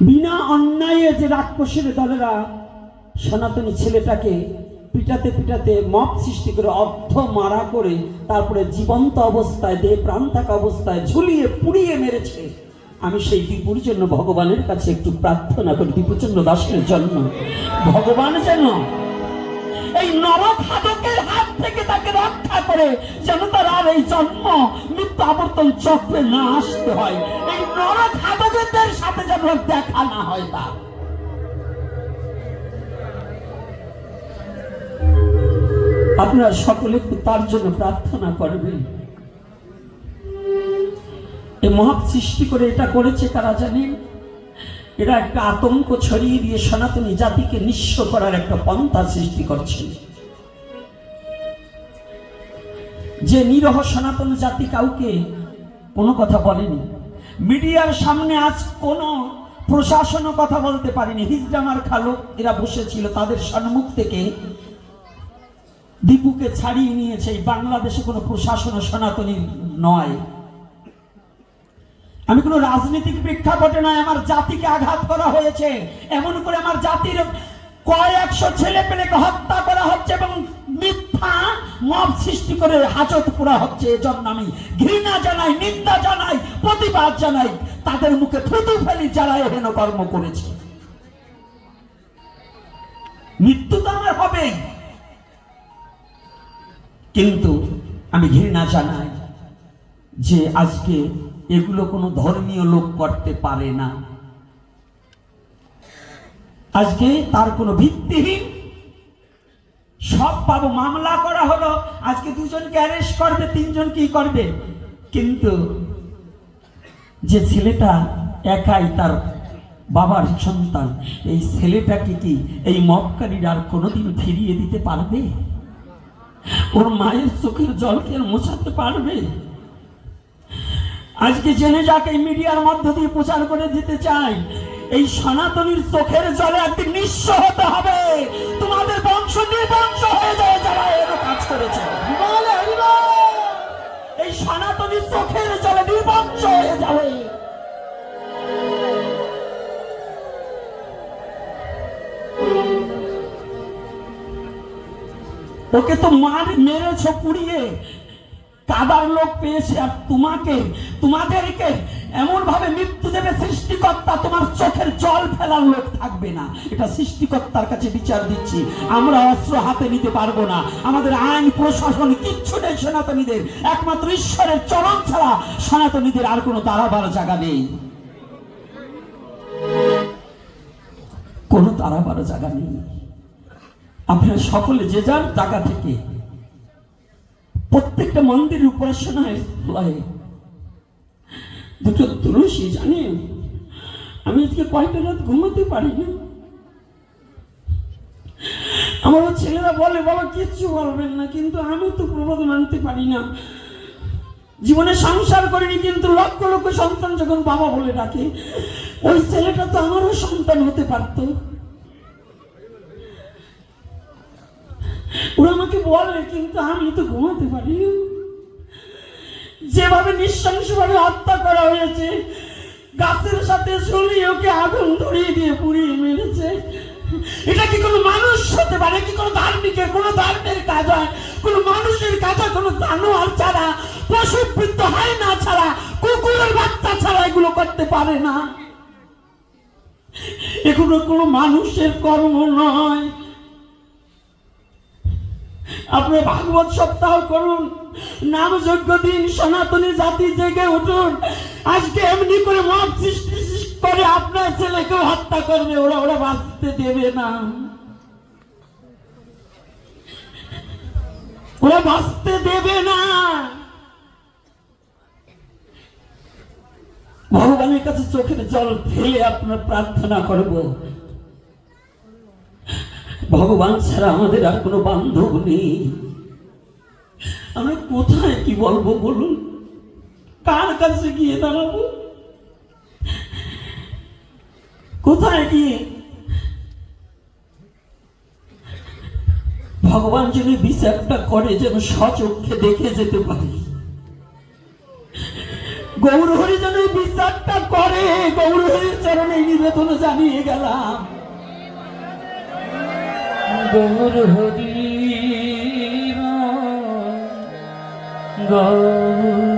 বিনা অন্যায়ে যে রাক্ষসের দলেরা সনাতনী ছেলেটাকে পিটাতে পিটাতে মপ সৃষ্টি করে অর্ধ মারা করে তারপরে জীবন্ত অবস্থায় দেহ প্রাণ থাকা অবস্থায় ঝুলিয়ে পুড়িয়ে মেরেছে। আমি সেই দীপুর জন্য ভগবানের কাছে একটু প্রার্থনা করি দীপুচন্দ্র দাসের জন্য। ভগবান যেন এই নরখাদকের হাত থেকে তাকে রক্ষা করে যেন তার আর এই জন্ম, মৃত্যু আবর্তন চক্রে না আসতে হয়। এই নরখাদকদের সাথে যেন দেখা না হয় তার। আপনারা সকলে একটু তার জন্য প্রার্থনা করবেন। এ মহৎ সৃষ্টি করে এটা করেছে কারা জানেন? এরা একটা আতঙ্ক ছড়িয়ে দিয়ে সনাতনী জাতিকে নিঃস্ব করার একটা পন্থা সৃষ্টি করছে যে নিরহ সনাতন জাতি কাউকে কোনো কথা বলেনি। মিডিয়ার সামনে আজ কোনো প্রশাসনও কথা বলতে পারেনি। হিজরামার খালক এরা বসেছিল তাদের সম্মুখ থেকে। দীপুকে ছাড়িয়ে নিয়েছে, এই বাংলাদেশে কোনো প্রশাসন সনাতনী নয়। আমি কোনো রাজনৈতিক প্রেক্ষাপটে নয়, আমার জাতিকে আঘাত করা হয়েছে। এমন করে আমার জাতির কয়েকশো ছেলে পেলেকে হত্যা করা হচ্ছে এবং মিথ্যা মব সৃষ্টি করে হাজত পোড়া হচ্ছে এজন্য আমি ঘৃণা জানাই, নিন্দা জানাই, প্রতিবাদ জানাই, তাদের মুখে থুতু ফেলি যারা এহেন কর্ম করেছে। মৃত্যু তো আমার হবেই। কিন্তু আমি ঘৃণা জানাই যে আজকে এগুলো কোনো ধর্মীয় লোক করতে পারে না। আজকে তার কোনো ভিত্তিহীন সব পাবো। মামলা করা হলো। আজকে দুজনকে অ্যারেস্ট করবে, তিনজন কি করবে? কিন্তু যে ছেলেটা একাই তার বাবার সন্তান, এই ছেলেটাকে কি এই মক্কারির আর কোনোদিন ফিরিয়ে দিতে পারবে? ওর মায়ের চোখের জলকে মোছাতে পারবে? আজকে জেনে যাক এই মিডিয়ার মধ্য দিয়ে প্রচার করে দিতে চাই। এই সনাতনীর চোখের জলে একদিন নিঃস্ব ওকে তো মার মেরেছ পুড়িয়ে কাদার লোক পেয়েছে আর তোমাকে। তোমাদেরকে এমন ভাবে মৃত্যু দেবে সৃষ্টিকর্তা, তোমার চোখের জল ফেলার লোক থাকবে না। এটা সৃষ্টিকর্তার কাছে বিচার দিচ্ছি। আমরা অস্ত্র হাতে নিতে পারব না। আমাদের আইন, প্রশাসন কিচ্ছু নেই সনাতনীদের। একমাত্র ঈশ্বরের চরণ ছাড়া সনাতনীদের আর কোনো দাঁড়াবার জায়গা নেই। কোনো দাঁড়াবার জায়গা নেই। আপনারা সকলে যে যার জায়গা থেকে প্রত্যেকটা মন্দির উপাসনায় দুটো তুলসী, জানেন? আমি আজকে কয়টা রাত ঘুমাতে পারি না? আমার ছেলেরা বলে, বাবা, কিচ্ছু বলবেন না, কিন্তু আমি তো প্রবাদ মানতে পারি না। জীবনে সংসার করিনি, কিন্তু লক্ষ লক্ষ সন্তান যখন বাবা বলে ডাকে, ওই ছেলেটা তো আমারও সন্তান হতে পারতো। ওরা আমাকে বলে কিন্তু আমি তো ঘুমাতে পারি। যেভাবে নৃশংসভাবে হত্যা করা হয়েছে, গাছের সাথে ঝুলিয়ে ওকে আগুন ধরিয়ে দিয়ে পুড়িয়ে মেরেছে। এটা কি কোনো মানুষ হতে পারে? কি কোনো ধার্মিকের? কোনো ধর্মের কাজ হয়? কোনো মানুষের কাজ হয়? কোনো জানোয়ার ছাড়া পশুবৃত্ত হয় না ছাড়া, কুকুরের বাচ্চা ছাড়া এগুলো করতে পারে না। এগুলো কোনো মানুষের কর্ম নয়। আপনি ভাগবত সপ্তাহ করুন নাম যোগ্য দিন সনাতনী জাতি জেগে উঠুন। আজকে এমনি করে মত সৃষ্টি করে আপনার ছেলেকে হত্যা করবে, ওরা ওরা বাঁচতে দেবে না। ওরা বাঁচতে দেবে না। ভগবানের কাছে চোখের জল ফেলে আপনার প্রার্থনা করব। ভগবান ছাড়া আমাদের আর কোনো বান্ধব নেই। আমরা কোথায় কি বলব বলুন? কার কাছে গিয়ে দাঁড়াবো? কোথায় গিয়ে? ভগবান যদি বিচারটা করে যেন সচক্ষে দেখে যেতে পারি। গৌর হরি যেন বিচারটা করে গৌরীর চরণে নিবেদন জানিয়ে গেলাম। গৌর হরি গৌর